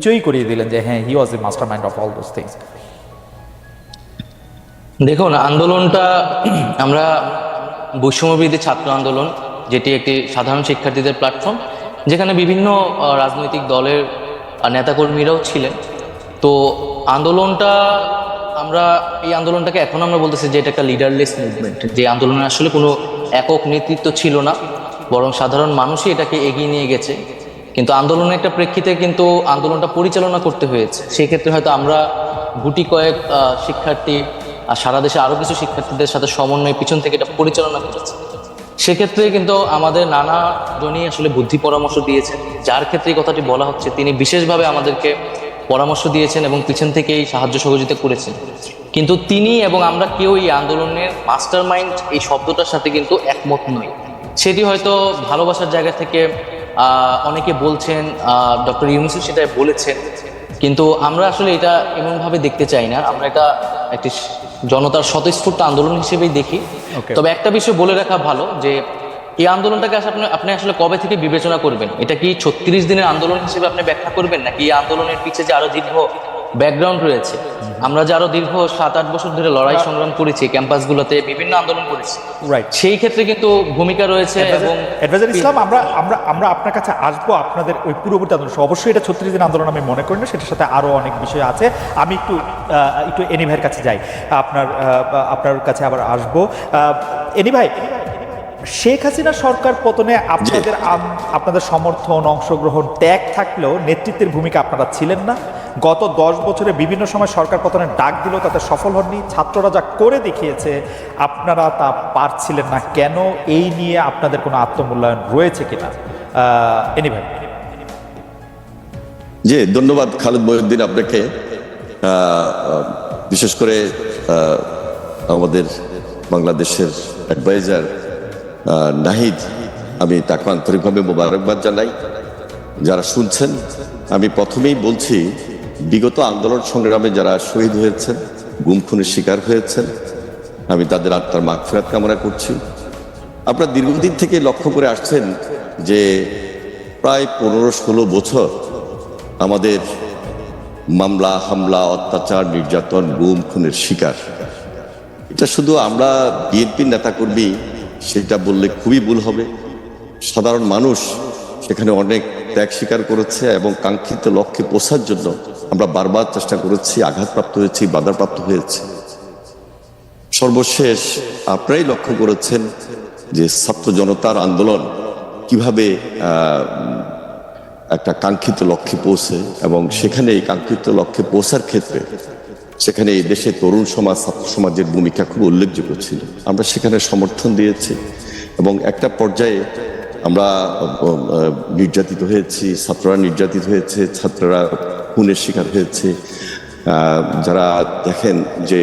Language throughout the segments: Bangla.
নিশ্চয়ই করিয়ে দিলেন যে হ্যাঁ he was a mastermind of all those things দেখুন, আন্দোলনটা, আমরা বৈষম্যবিরোধী ছাত্র আন্দোলন, যেটি একটি সাধারণ শিক্ষার্থীদের প্ল্যাটফর্ম যেখানে বিভিন্ন রাজনৈতিক দলের নেতাকর্মীরাও ছিলেন। তো আন্দোলনটা, আমরা, এই আন্দোলনটাকে এখন আমরা বলতেছি যে, এটা একটা লিডারলেস মুভমেন্ট যে আন্দোলনের আসলে কোনো একক নেতৃত্ব ছিল না, বরং সাধারণ মানুষই এটাকে এগিয়ে নিয়ে গেছে। কিন্তু আন্দোলনের একটা প্রেক্ষিতে কিন্তু আন্দোলনটা পরিচালনা করতে হয়েছে। সেই ক্ষেত্রে হয়তো আমরা গুটি কয়েক শিক্ষার্থী আর সারা দেশে আরও কিছু শিক্ষার্থীদের সাথে সমন্বয় পিছন থেকে এটা পরিচালনা করেছে। সেক্ষেত্রে কিন্তু আমাদের নানা জনই আসলে বুদ্ধি পরামর্শ দিয়েছেন। যার ক্ষেত্রে কথাটি বলা হচ্ছে, তিনি বিশেষভাবে আমাদেরকে পরামর্শ দিয়েছেন এবং পিছন থেকেই সাহায্য সহযোগিতা করেছেন। কিন্তু তিনি এবং আমরা কেউ এই আন্দোলনের মাস্টার মাইন্ড এই শব্দটার সাথে কিন্তু একমত নই। সেটি হয়তো ভালোবাসার জায়গা থেকে অনেকে বলছেন ডক্টর ইউনুসু সেটা বলেছেন কিন্তু আমরা আসলে এটা এমনভাবে দেখতে চাই না। আমরা এটা একটি জনতার স্বতঃস্ফূর্ত আন্দোলন হিসেবেই দেখি। তবে একটা বিষয় বলে রাখা ভালো যে এই আন্দোলনটাকে আসলে আপনি আপনি আসলে কবে থেকে বিবেচনা করবেন? এটা কি ছত্রিশ দিনের আন্দোলন হিসেবে আপনি ব্যাখ্যা করবেন? নাকি এই আন্দোলনের পিছিয়ে যে আরও দীর্ঘ ব্যাকগ্রাউন্ড রয়েছে। আমরা যে আরও দীর্ঘ সাত আট বছর ধরে লড়াই সংগ্রাম করেছি ক্যাম্পাসগুলোতে বিভিন্ন আন্দোলন করেছি। রাইট সেই ক্ষেত্রে কিন্তু ভূমিকা রয়েছে এবং অ্যাডভাইজার ইসলাম আমরা আমরা আমরা আপনার কাছে আসব আপনাদের ওই পূর্ববর্তী আন্দোলন। অবশ্যই এটা ছত্রিশ দিন আন্দোলন আমি মনে করি না সেটার সাথে আরও অনেক বিষয় আছে। আমি একটু একটু এনি ভাইয়ের কাছে যাই। আপনার আপনার কাছে আবার আসব। এনি ভাই শেখ হাসিনা সরকার পতনে আপনাদের আপনাদের সমর্থন অংশগ্রহণ ত্যাগ থাকলেও নেতৃত্বের ভূমিকা আপনারা ছিলেন না। গত দশ বছরে বিভিন্ন সময় সরকার পতনের ডাক দিল, তাতে সফল হননি। ছাত্ররা যা করে দেখিয়েছে, আপনারা তা পারছিলেন না কেন? এই নিয়ে আপনাদের কোনো আত্মমূল্যায়ন রয়েছে কিনা? এনি ভাই। জি, ধন্যবাদ খালেদ মহিউদ্দিন আপনাকে। বিশেষ করে আমাদের বাংলাদেশের অ্যাডভাইজার নাহিদ, আমি তাকে আন্তরিকভাবে মোবারকবাদ জানাই। যারা শুনছেন, আমি প্রথমেই বলছি বিগত আন্দোলন সংগ্রামে যারা শহীদ হয়েছেন, গুম খুনের শিকার হয়েছেন, আমি তাদের আত্মার মাগফিরাত কামনা করছি। আপনারা দীর্ঘদিন থেকে লক্ষ্য করে আসছেন যে প্রায় পনেরো ষোলো বছর আমাদের মামলা, হামলা, অত্যাচার, নির্যাতন, গুম, খুনের শিকার। এটা শুধু আমরা বিএনপির নেতাকর্মী, সেটা বললে খুবই ভুল হবে। সাধারণ মানুষ সেখানে অনেক ত্যাগ স্বীকার করেছে এবং কাঙ্ক্ষিত লক্ষ্যে পৌঁছার জন্য আমরা বারবার চেষ্টা করেছি, আঘাতপ্রাপ্ত হয়েছি, বাধাপ্রাপ্ত হয়েছে। সর্বশেষ আপনারাই লক্ষ্য করেছেন যে ছাত্র জনতার আন্দোলন কীভাবে একটা কাঙ্ক্ষিত লক্ষ্যে পৌঁছে এবং সেখানে এই কাঙ্ক্ষিত লক্ষ্যে পৌঁছার ক্ষেত্রে সেখানে এই দেশের তরুণ সমাজ, ছাত্র সমাজের ভূমিকা খুব উল্লেখযোগ্য ছিল। আমরা সেখানে সমর্থন দিয়েছি এবং একটা পর্যায়ে আমরা নির্যাতিত হয়েছি, ছাত্ররা নির্যাতিত হয়েছে, ছাত্ররা খুনের শিকার হয়েছে। যারা দেখেন যে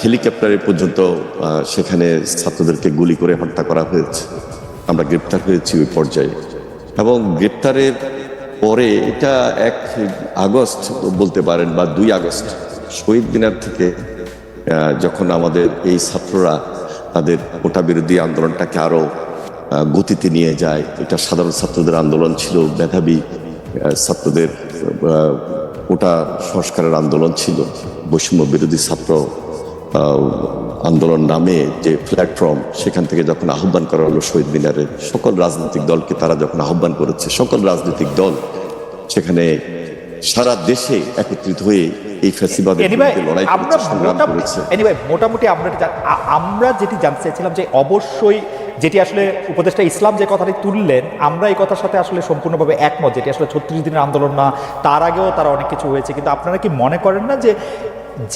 হেলিকপ্টারে পর্যন্ত সেখানে ছাত্রদেরকে গুলি করে হত্যা করা হয়েছে। আমরা গ্রেপ্তার হয়েছি ওই পর্যায়ে। এবং গ্রেপ্তারের পরে এটা এক আগস্ট বলতে পারেন বা দুই আগস্ট, শহীদ মিনার থেকে যখন আমাদের এই ছাত্ররা তাদের কোটা বিরোধী আন্দোলনটাকে আরও গতিতে নিয়ে যায়। এটা সাধারণ ছাত্রদের আন্দোলন ছিল, মেধাবী ছাত্রদের কোটা সংস্কারের আন্দোলন ছিল। বৈষম্য বিরোধী ছাত্র আন্দোলন নামে যে প্ল্যাটফর্ম সেখান থেকে যখন আহ্বান করা হলো শহীদ মিনারে সকল রাজনৈতিক দলকে তারা যখন আহ্বান করেছে সকল রাজনৈতিক দল সেখানে সারা দেশে একত্রিত হয়ে এই ফ্যাসিবাদের বিরুদ্ধে লড়াই করেছে। মোটামুটি আমরা যেটি জানতে চাইছিলাম যে অবশ্যই যেটি আসলে উপদেষ্টা ইসলাম যে কথাটি তুললেন আমরা এই কথার সাথে আসলে সম্পূর্ণভাবে একমত যেটি আসলে ছত্রিশ দিনের আন্দোলন না তার আগেও তারা অনেক কিছু হয়েছে। কিন্তু আপনারা কি মনে করেন না যে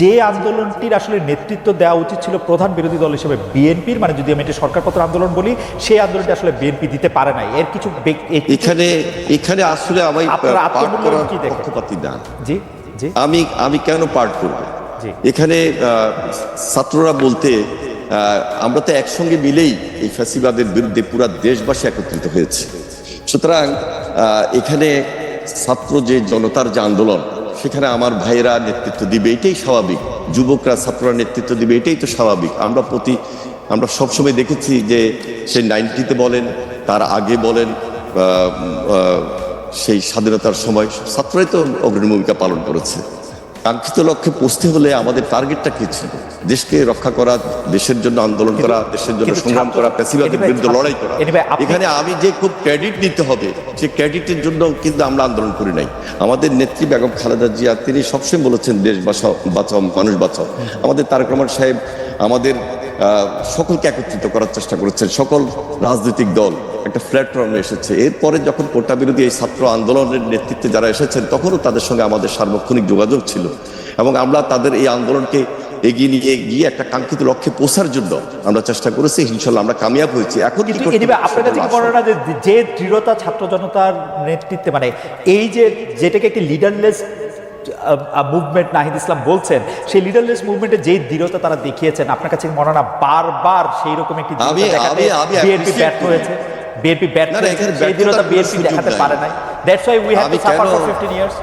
যে আন্দোলনটির আসলে নেতৃত্ব দেওয়া উচিত ছিল প্রধান বিরোধী দল হিসেবে বিএনপির? মানে যদি আমি এটি সরকারপত্র আন্দোলন বলি সেই আন্দোলনটি আসলে বিএনপি দিতে পারে নাই। এর কিছু এখানে এখানে আসলে আমি? পক্ষপাতি না। জি জি। আমি আমি কেন পাঠ করব? জি। এখানে ছাত্ররা বলতে আমরা তো একসঙ্গে মিলেই এই ফ্যাসিবাদের বিরুদ্ধে পুরা দেশবাসী একত্রিত হয়েছে। সুতরাং এখানে ছাত্র যে জনতার যে আন্দোলন, সেখানে আমার ভাইয়েরা নেতৃত্ব দিবে, এটাই স্বাভাবিক। যুবকরা, ছাত্ররা নেতৃত্ব দিবে, এটাই তো স্বাভাবিক। আমরা প্রতি, আমরা সবসময় দেখেছি যে সে নাইনটিতে বলেন, তার আগে বলেন সেই স্বাধীনতার সময়, ছাত্ররাই তো অগ্রণী ভূমিকা পালন করেছে। কাঙ্ক্ষিত লক্ষ্যে পৌঁছতে হলে আমাদের টার্গেটটা কি ছিল? দেশকে রক্ষা করা দেশের জন্য আন্দোলন করা দেশের জন্য সংগ্রাম করা প্যাসিবাদের বিরুদ্ধে লড়াই করা। এখানে আমি যে খুব ক্রেডিট নিতে হবে সে ক্রেডিটের জন্য কিন্তু আমরা আন্দোলন করি নাই। আমাদের নেত্রী বেগম খালেদা জিয়া তিনি সবসময় বলেছেন দেশ বাঁচাও বাঁচাও মানুষ বাঁচাও। আমাদের তারেক রহমান সাহেব আমাদের সকলকে একত্রিত করার চেষ্টা করেছেন সকল রাজনৈতিক দল। একটা প্ল্যাটফর্মে এসেছে। এরপরে যখন কোটা বিরোধী এই ছাত্র আন্দোলনের নেতৃত্বে যারা এসেছেন তখনও তাদের সঙ্গে আমাদের সার্বক্ষণিক যোগাযোগ ছিল এবং আমরা তাদের এই আন্দোলনকে এগিয়ে নিয়ে গিয়ে একটা কাঙ্ক্ষিত লক্ষ্যে পৌঁছার জন্য আমরা চেষ্টা করেছি। ইনশাল্লাহ আমরা কামিয়াব হয়েছি। এখন আপনার কাছে যে দৃঢ়তা ছাত্র জনতার নেতৃত্বে মানে এই যে যেটাকে একটি লিডারলেস মুভমেন্ট নাহিদ ইসলাম বলছেন সেই লিডারলেস মুভমেন্টে যে দৃঢ়তা তারা দেখিয়েছেন আপনার কাছে মনে না বারবার সেই রকম একটি ব্যর্থ হয়েছে? বিএনপি এখানে সেই দৃঢ়তা ব্যর্থতার বিএনপি দেখাতে পারে নাই that's why we have to suffer for 15 years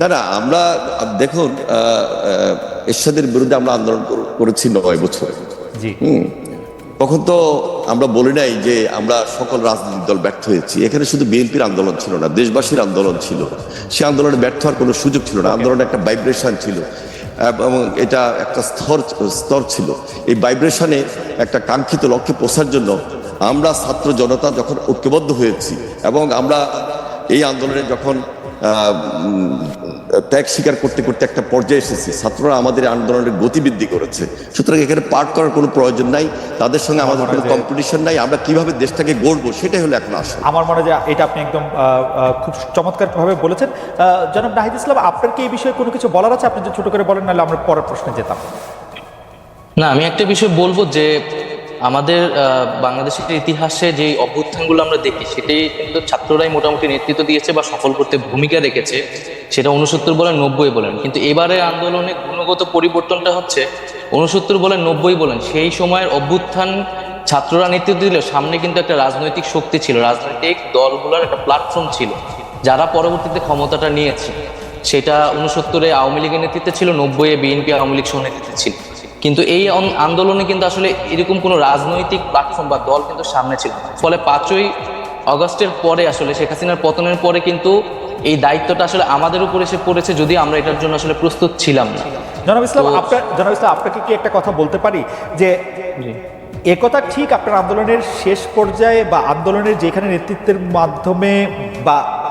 না না আমরা দেখুন এরশাদের বিরুদ্ধে আমরা আন্দোলন কর- করেছি নয় বছর। জি। তখন তো আমরা বলি নাই যে আমরা সকল রাজনৈতিক দল ব্যর্থ হয়েছি। এখানে শুধু বিএনপির আন্দোলন ছিল না দেশবাসীর আন্দোলন ছিল। সে আন্দোলনে ব্যর্থ হওয়ার কোনো সুযোগ ছিল না। আন্দোলনে একটা ভাইব্রেশন ছিল। এবং এটা একটা স্তর স্তর ছিল। এই ভাইব্রেশনে একটা কাঙ্ক্ষিত লক্ষ্যে পৌঁছার জন্য আমরা ছাত্র জনতা যখন ঐক্যবদ্ধ হয়েছি এবং আমরা এই আন্দোলনে যখন ত্যাগ স্বীকার করতে করতে একটা পর্যায়ে এসেছি ছাত্ররা আমাদের আন্দোলনের গতিবৃদ্ধি করেছে। সুতরাং এখানে পার্ট করার কোনো প্রয়োজন নাই তাদের সঙ্গে আমাদের কোনো কম্পিটিশন নাই আমরা কীভাবে দেশটাকে গড়বো সেটাই হলো এখন আসল। আমার মনে হয় এটা আপনি একদম খুব চমৎকারভাবে বলেছেন। জনাব নাহিদ ইসলাম আপনার কি এই বিষয়ে কোনো কিছু বলার আছে? আপনি যে ছোট করে বলেন নাহলে আমরা পরের প্রশ্নে যেতাম। না আমি একটা বিষয় বলব যে আমাদের বাংলাদেশের ইতিহাসে যে অভ্যুত্থানগুলো আমরা দেখি সেটাই কিন্তু ছাত্ররাই মোটামুটি নেতৃত্ব দিয়েছে বা সফল করতে ভূমিকা রেখেছে। সেটা উনসত্তর বলেন, নব্বই বলেন। কিন্তু এবারে আন্দোলনে গুণগত পরিবর্তনটা হচ্ছে উনসত্তর বলেন, নব্বই বলেন। সেই সময়ের অভ্যুত্থান ছাত্ররা নেতৃত্ব দিলেও সামনে কিন্তু একটা রাজনৈতিক শক্তি ছিল। রাজনৈতিক দলগুলোর একটা প্ল্যাটফর্ম ছিল, যারা পরবর্তীতে ক্ষমতাটা নিয়েছে। সেটা উনসত্তরে আওয়ামী লীগের নেতৃত্বে ছিল, নব্বইয়ে বিএনপি আওয়ামী লীগ সহ নেতৃত্বে ছিল। কিন্তু এই আন- আন্দোলনে কিন্তু আসলে এরকম কোনো রাজনৈতিক প্ল্যাটফর্ম বা দল কিন্তু সামনে ছিল ফলে পাঁচই অগস্টের পরে আসলে শেখ হাসিনার পতনের পরে কিন্তু এই দায়িত্বটা আসলে আমাদের উপর এসে পড়েছে যদি আমরা এটার জন্য আসলে প্রস্তুত ছিলাম না। জনাব ইসলাম আপনার জনাব ইসলাম আপনাকে কি একটা কথা বলতে পারি? যে একথা ঠিক আপনার আন্দোলনের শেষ পর্যায়ে বা আন্দোলনের যেখানে নেতৃত্বের মাধ্যমে বা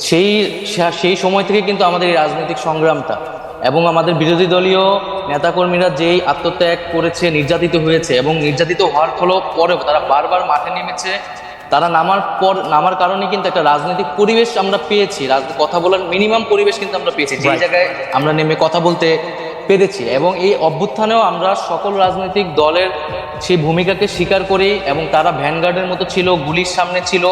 সেই সেই সময় থেকে কিন্তু আমাদের এই রাজনৈতিক সংগ্রামটা এবং আমাদের বিরোধী দলীয় নেতাকর্মীরা যেই আত্মত্যাগ করেছে নির্যাতিত হয়েছে এবং নির্যাতিত হওয়ার ফলেও পরেও তারা বারবার মাঠে নেমেছে। তারা নামার পর নামার কারণে কিন্তু একটা রাজনৈতিক পরিবেশ আমরা পেয়েছি। কথা বলার মিনিমাম পরিবেশ কিন্তু আমরা পেয়েছি। যে জায়গায় আমরা নেমে কথা বলতে পেরেছি এবং এই অভ্যুত্থানেও আমরা সকল রাজনৈতিক দলের সেই ভূমিকাকে স্বীকার করি এবং তারা ভ্যানগার্ডের মতো ছিল গুলির সামনে ছিল।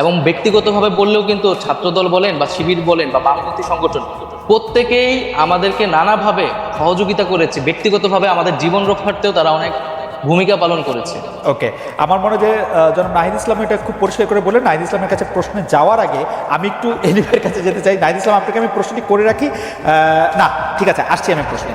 এবং ব্যক্তিগতভাবে বললেও কিন্তু ছাত্রদল বলেন বা শিবির বলেন বা বামপন্থী সংগঠন, প্রত্যেকেই আমাদেরকে নানাভাবে সহযোগিতা করেছে। ব্যক্তিগতভাবে আমাদের জীবন রক্ষার্থেও তারা অনেক ভূমিকা পালন করেছে। ওকে, আমার মনে যে যেন নাহিদ ইসলাম এটা খুব পরিষ্কার করে বলে নাহিদ ইসলামের কাছে প্রশ্নে যাওয়ার আগে আমি একটু এলিফের কাছে যেতে চাই। নাহিদ ইসলাম, আপনাকে আমি প্রশ্নটি করে রাখি। না, ঠিক আছে, আসছি আমি প্রশ্নে।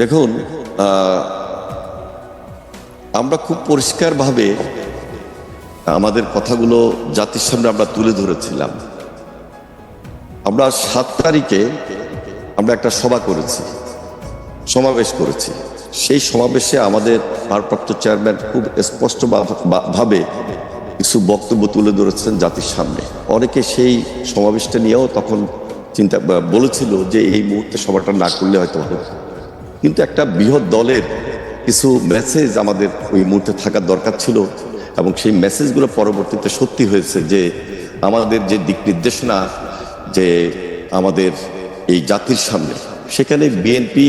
দেখুন আমরা খুব পরিষ্কারভাবে আমাদের কথাগুলো জাতির সামনে আমরা তুলে ধরেছিলাম। আমরা সাত তারিখে আমরা একটা সভা করেছি, সমাবেশ করেছি। সেই সমাবেশে আমাদের ভারপ্রাপ্ত চেয়ারম্যান খুব স্পষ্ট ভাবে কিছু বক্তব্য তুলে ধরেছেন জাতির সামনে। অনেকে সেই সমাবেশটা নিয়েও তখন চিন্তা বলেছিল যে এই মুহূর্তে সভাটা না করলে হয়তো হতো কিন্তু একটা বৃহৎ দলের কিছু মেসেজ আমাদের ওই মুহূর্তে থাকার দরকার ছিল এবং সেই মেসেজগুলো পরবর্তীতে সত্যি হয়েছে যে আমাদের যে দিক নির্দেশনা, যে আমাদের এই জাতির সামনে, সেখানে বিএনপি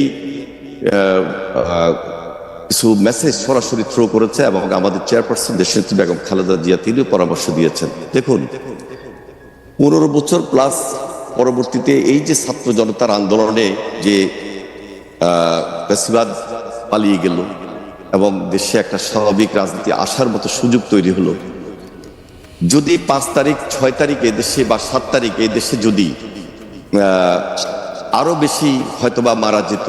কিছু মেসেজ সরাসরি থ্রো করেছে এবং আমাদের চেয়ারপারসন দেশনেত্রী বেগম খালেদা জিয়া তিনিও পরামর্শ দিয়েছেন। দেখুন, পনেরো বছর প্লাস পরবর্তীতে এই যে ছাত্র জনতার আন্দোলনে যে বেশিরভাগ পালিয়ে গেল এবং দেশে একটা স্বাভাবিক রাজনীতি আসার মতো সুযোগ তৈরি হলো। যদি পাঁচ তারিখ ছয় তারিখ দেশে বা সাত তারিখ এই দেশে যদি আহ, আরও বেশি হয়তোবা মারা যেত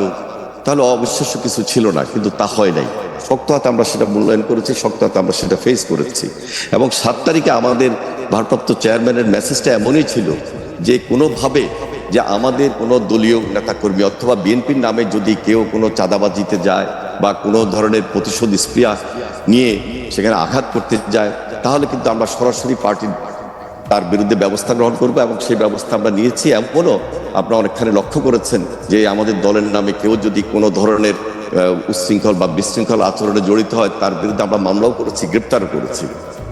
তাহলে অবিশ্বাস্য কিছু ছিল না কিন্তু তা হয় নাই। শক্ত হাতে আমরা সেটা মূল্যায়ন করেছি শক্ত হাতে আমরা সেটা ফেস করেছি। এবং সাত তারিখে আমাদের ভারপ্রাপ্ত চেয়ারম্যানের মেসেজটা এমনই ছিল যে কোনোভাবে যে আমাদের কোনো দলীয় নেতাকর্মী অথবা বিএনপির নামে যদি কেউ কোনো চাঁদাবাজিতে যায় বা কোনো ধরনের প্রতিশোধ স্প্রিয়া নিয়ে সেখানে আঘাত করতে যায়, তাহলে কিন্তু আমরা সরাসরি পার্টির তার বিরুদ্ধে ব্যবস্থা গ্রহণ করব এবং সেই ব্যবস্থা আমরা নিয়েছি। এমনও আপনারা অনেকখানি লক্ষ্য করেছেন যে আমাদের দলের নামে কেউ যদি কোনো ধরনের উচ্ছৃঙ্খল বা বিশৃঙ্খল আচরণে জড়িত হয়, তার বিরুদ্ধে আমরা মামলাও করেছি, গ্রেপ্তারও করেছি।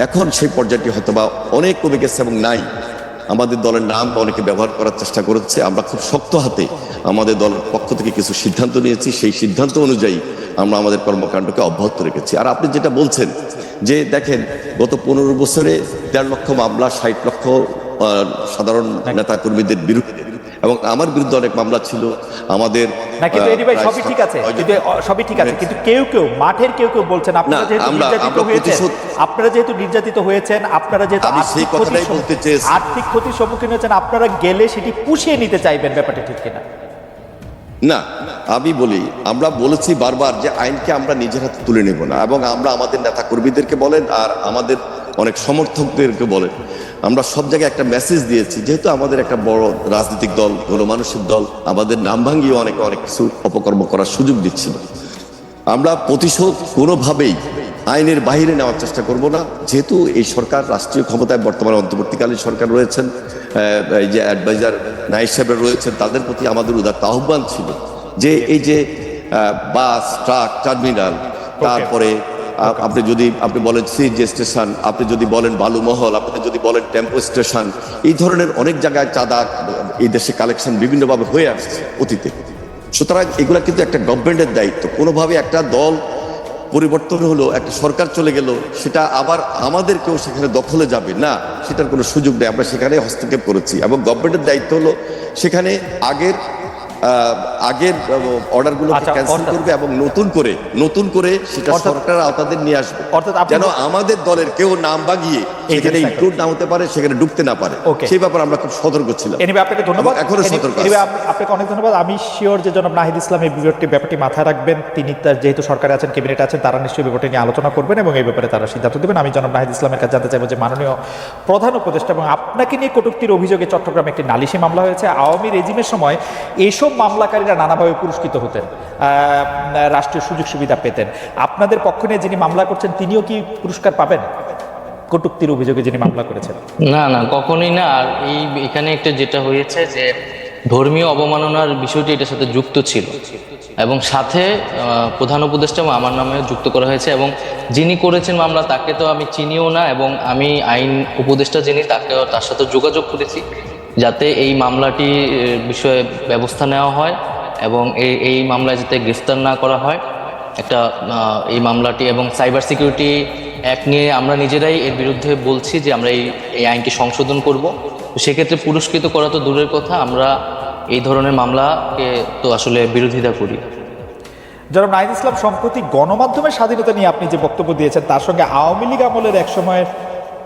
এখন সেই পর্যায়টি হয়তো বা অনেক কমে গেছে এবং নাই। আমাদের দলের নাম অনেকে ব্যবহার করার চেষ্টা করেছে। আমরা খুব শক্ত হাতে আমাদের দলের পক্ষ থেকে কিছু সিদ্ধান্ত নিয়েছি। সেই সিদ্ধান্ত অনুযায়ী আমরা আমাদের কর্মকাণ্ডকে অব্যাহত রেখেছি। আর আপনি যেটা বলছেন যে দেখেন গত পনেরো বছরে দেড় লক্ষ মামলা ষাট লক্ষ সাধারণ নেতা কর্মীদের বিরুদ্ধে এবং আমার বিরুদ্ধে অনেক মামলা ছিল আমাদের না কিন্তু আহ, ভাই সবই ঠিক আছে কিন্তু সবই ঠিক আছে কিন্তু কেউ কেউ মাঠের কেউ কেউ বলছেন আপনারা যেহেতু নির্যাতিত হয়েছেন আপনারা যেহেতু নির্যাতিত হয়েছেন আপনারা যেহেতু আমি সেই আর্থিক কথাটাই ক্ষতির বলতে সম্মুখীন- চেয়েছি। আর্থিক ক্ষতির সম্মুখীন হয়েছেন আপনারা গেলে সেটি পুষিয়ে নিতে চাইবেন ব্যাপারটা ঠিক কিনা? না আমি বলি আমরা বলেছি বারবার যে আইনকে আমরা নিজের হাতে তুলে নেব না এবং আমরা আমাদের নেতা কর্মীদেরকে বলেন আর আমাদের অনেক সমর্থকদেরকে বলেন। আমরা সব জায়গায় একটা মেসেজ দিয়েছি যেহেতু আমাদের একটা বড় রাজনৈতিক দল গণমানুষের দল আমাদের নাম ভাঙিয়ে অনেকে অনেক কিছু অপকর্ম করার সুযোগ দিচ্ছিল। আমরা প্রতিশোধ কোনোভাবেই আইনের বাইরে নেওয়ার চেষ্টা করব না। যেহেতু এই সরকার রাষ্ট্রীয় ক্ষমতায় বর্তমানে অন্তর্বর্তীকালীন সরকার রয়েছেন এই যে অ্যাডভাইজার নাইক সাহেবরা রয়েছেন তাদের প্রতি আমাদের উদাত্ত আহ্বান ছিল যে এই যে বাস ট্রাক টার্মিনাল তারপরে আপনি যদি, আপনি বলেন সিএনজি স্টেশন, আপনি যদি বলেন বালুমহল আপনি যদি বলেন টেম্পো স্টেশন, এই ধরনের অনেক জায়গায় চাঁদা, এই দেশে কালেকশন বিভিন্নভাবে হয়ে আসছে অতীতে। সুতরাং এগুলো কিন্তু একটা গভর্নমেন্টের দায়িত্ব। কোনোভাবে একটা দল পরিবর্তন হলো, একটা সরকার চলে গেল, সেটা আবার আমাদের কেউ সেখানে দখলে যাবে। না, সেটার কোনো সুযোগ নেই। আমরা সেখানে হস্তক্ষেপ করেছি। এবং গভর্নমেন্টের দায়িত্ব হলো, সেখানে আগের আগের অর্ডারগুলো আচ্ছা, ক্যান্সেল করবে এবং নতুন করে নতুন করে সেটা সরকার আওতাদের নিয়ে আসবে। অর্থাৎ যেন আমাদের দলের কেউ নাম বাগিয়ে সেখানে যে ইনক্লুড না হতে পারে সেখানে ডুবতে না পারে. সেই ব্যাপারে আমরা খুব সতর্ক ছিলাম। এনিবে আপনাকে ধন্যবাদ। এখনও সতর্ক আপনাকে অনেক ধন্যবাদ। আমি শিওর যে জনাব নাহিদ ইসলাম এই বিভাগটি ব্যাপারটি মাথায় রাখবেন। তিনি তার যেহেতু সরকারে আছেন ক্যাবিনেট আছেন তারা নিশ্চয়ই ব্যাপারটি নিয়ে আলোচনা করবেন এবং এই ব্যাপারে তারা সিদ্ধান্ত দেবেন। আমি জনাব নাহিদ ইসলামের কাছে জানতে চাইব যে মাননীয় প্রধান উপদেষ্টা এবং আপনাকে নিয়ে কটূক্তির অভিযোগে চট্টগ্রামে একটি নালিশি মামলা হয়েছে। আওয়ামী রেজিমের সময় এইসব মামলাকারীরা নানাভাবে পুরস্কৃত হতেন রাষ্ট্রীয় সুযোগ সুবিধা পেতেন। আপনাদের পক্ষ নিয়ে যিনি মামলা করছেন তিনিও কি পুরস্কার পাবেন? কটূক্তির অভিযোগে যিনি মামলা করেছেন। না না, কখনোই না। আর এই, এখানে একটা যেটা হয়েছে যে ধর্মীয় অবমাননার বিষয়টি এটার সাথে যুক্ত ছিল। এবং সাথে প্রধান উপদেষ্টা আমার নামে যুক্ত করা হয়েছে এবং যিনি করেছেন মামলা, তাকে তো আমি চিনিও না এবং আমি আইন উপদেষ্টা যিনি তাকে তার সাথে যোগাযোগ করেছি যাতে এই মামলাটি বিষয়ে ব্যবস্থা নেওয়া হয় এবং এই এই মামলায় যাতে গ্রেফতার না করা হয়। একটা এই মামলাটি এবং সাইবার সিকিউরিটি অ্যাক্ট নিয়ে আমরা নিজেরাই এর বিরুদ্ধে বলছি যে আমরা এই এই আইনটি সংশোধন করব। সেক্ষেত্রে পুরস্কৃত করা তো দূরের কথা, আমরা এই ধরনের মামলাকে তো আসলে বিরোধিতা করি। যারা নাহিদ ইসলাম, সম্প্রতি গণমাধ্যমের স্বাধীনতা নিয়ে আপনি যে বক্তব্য দিয়েছেন, তার সঙ্গে আওয়ামী লীগ আমলের এক সময়ের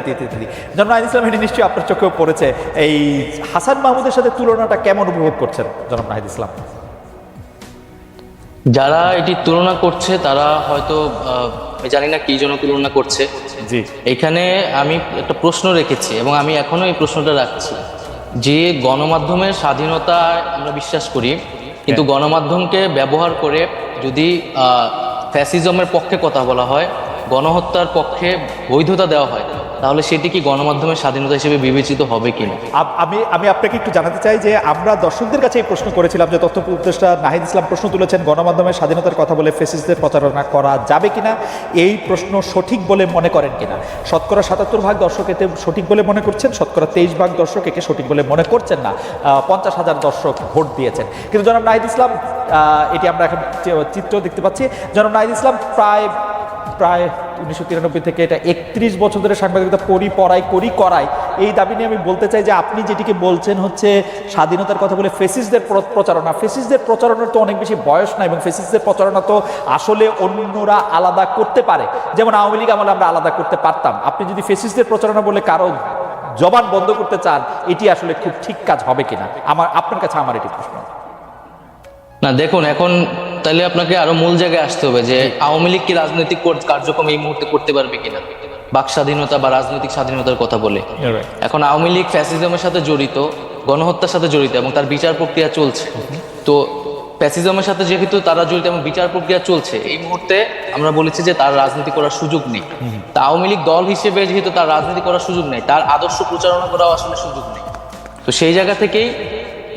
ইত্যাদি ইত্যাদি জনাব ইসলাম এটি নিশ্চয়ই আপনার চোখেও পড়েছে। এই হাসান মাহমুদের সাথে তুলনাটা কেমন উপভোগ করছেন জনাব নাহিদ ইসলাম? যারা এটি তুলনা করছে তারা হয়তো জানি না কি জন্য তুলনা করছে। জি। এখানে আমি একটা প্রশ্ন রেখেছি এবং আমি এখনও এই প্রশ্নটা রাখছি। যে গণমাধ্যমের স্বাধীনতায় আমরা বিশ্বাস করি কিন্তু গণমাধ্যমকে ব্যবহার করে যদি ফ্যাসিজমের পক্ষে কথা বলা হয় গণহত্যার পক্ষে বৈধতা দেওয়া হয় তাহলে সেটি কি গণমাধ্যমের স্বাধীনতা হিসেবে বিবেচিত হবে কিনা? আপ- আমি আমি আপনাকে একটু জানাতে চাই যে আমরা দর্শকদের কাছে এই প্রশ্ন করেছিলাম যে তথ্য উপদেষ্টা নাহিদ ইসলাম প্রশ্ন তুলেছেন, গণমাধ্যমের স্বাধীনতার কথা বলে ফেসিসদের প্রচারণা করা যাবে কিনা? এই প্রশ্ন সঠিক বলে মনে করেন কিনা? শতকরা সাতাত্তর ভাগ দর্শক এতে সঠিক বলে মনে করছেন, শতকরা তেইশ ভাগ দর্শক একে সঠিক বলে মনে করছেন না। পঞ্চাশ হাজার দর্শক ভোট দিয়েছেন। কিন্তু জনাব নাহিদ ইসলাম এটি আমরা এখন চিত্র দেখতে পাচ্ছি। জনাব নাহিদ ইসলাম, প্রায় প্রায় উনিশশো তিরানব্বই থেকে এটা একত্রিশ বছর ধরে সাংবাদিকতা করি, পড়াই, করি, করাই। এই দাবি নিয়ে আমি বলতে চাই যে আপনি যেটিকে বলছেন হচ্ছে স্বাধীনতার কথা বলে ফেসিসদের প্রচারণা। ফেসিসদের প্রচারণার তো অনেক বেশি বয়স না এবং ফেসিসদের প্রচারণা তো আসলে অন্যরা আলাদা করতে পারে। যেমন আওয়ামী লীগ আমলে আমরা আলাদা করতে পারতাম। আপনি যদি ফেসিসদের প্রচারণা বলে কারও জবান বন্ধ করতে চান, এটি আসলে খুব ঠিক কাজ হবে কিনা? আমার আপনার কাছে আমার এটি প্রশ্ন। না, দেখুন, এখন তাহলে আপনাকে আরও মূল জায়গায় আসতে হবে যে আওয়ামী লীগ কি রাজনৈতিক কার্যক্রম এই মুহূর্তে করতে পারবে কিনা? বাক স্বাধীনতা বা রাজনৈতিক স্বাধীনতার কথা বলে। এখন আওয়ামী লীগ ফ্যাসিজমের সাথে জড়িত গণহত্যার সাথে জড়িত এবং তার বিচার প্রক্রিয়া চলছে। তো ফ্যাসিজমের সাথে যেহেতু তারা জড়িত এবং বিচার প্রক্রিয়া চলছে এই মুহূর্তে আমরা বলেছি যে তার রাজনীতি করার সুযোগ নেই। তা আওয়ামী লীগ দল হিসেবে যেহেতু তার রাজনীতি করার সুযোগ নেই তার আদর্শ প্রচারণা করাও আসলে সুযোগ নেই। তো সেই জায়গা থেকেই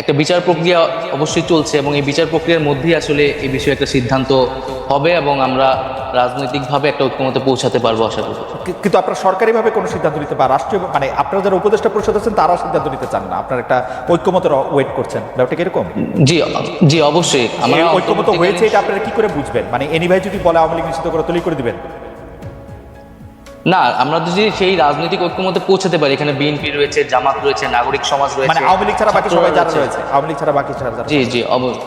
একটা বিচার প্রক্রিয়া অবশ্যই চলছে এবং এই বিচার প্রক্রিয়ার মধ্যেই আসলে এই বিষয়ে একটা সিদ্ধান্ত হবে এবং আমরা রাজনৈতিকভাবে একটা ঐক্যমতে পৌঁছাতে পারব আশা করি। কিন্তু আপনারা সরকারিভাবে কোনো সিদ্ধান্ত নিতে বা রাষ্ট্রীয় মানে আপনারা যারা উপদেষ্টা পরিষদ আছেন তারা সিদ্ধান্ত নিতে চান না? আপনার একটা ঐক্যমতের ওয়েট করছেন। ব্যাপারটা কীরকম জি জি অবশ্যই। আমরা ঐক্যমত হয়েছে এটা আপনারা কি করে বুঝবেন? মানে এনি ভাই যদি বলে আওয়ামী লীগ নিষিদ্ধ করে তৈরি করে দিবেন। না আমরা যদি সেই রাজনৈতিক ঐক্যমতে পৌঁছাতে পারি এখানে বিএনপি রয়েছে জামাত রয়েছে নাগরিক সমাজ রয়েছে মানে আওয়ামী লীগ ছাড়া বাকি সবাই যারা রয়েছে। আওয়ামী লীগ ছাড়া বাকি ছাড়া যারা জি জি অব-